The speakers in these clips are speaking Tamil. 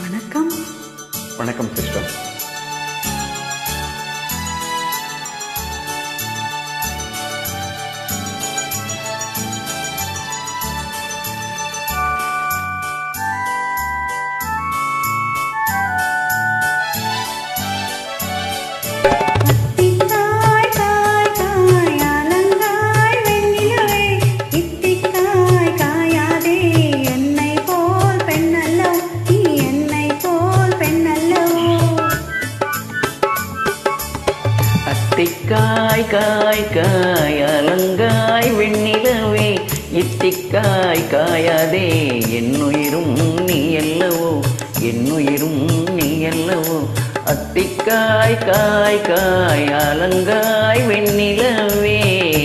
வணக்கம். வணக்கம் சிஸ்டர். இத்திக்காய் காயாதே என்னுயிரும் நீ அல்லவோ? என்னுயிரும் நீ அல்லவோ? அத்திக்காய் காய் காய் அலங்காய் வெண்ணிலவே.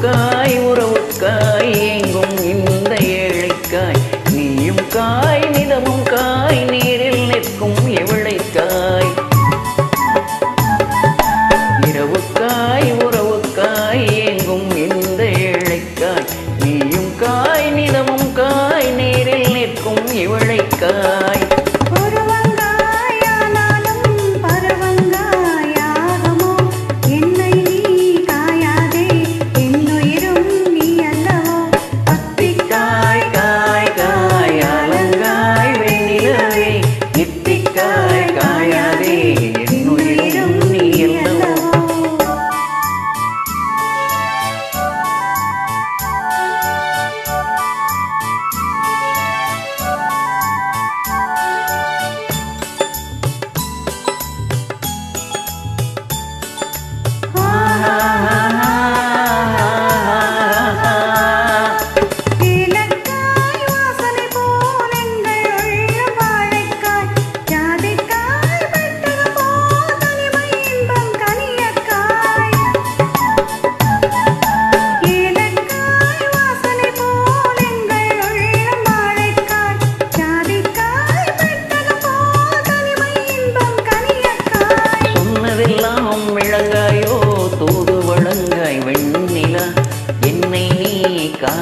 முழுக்காய் ஒரு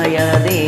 അറിയാതെ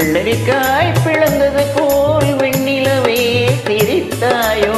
கல்லறிக்காய் பிளந்தது போல் வெண்ணிலவே திரித்தாயோ?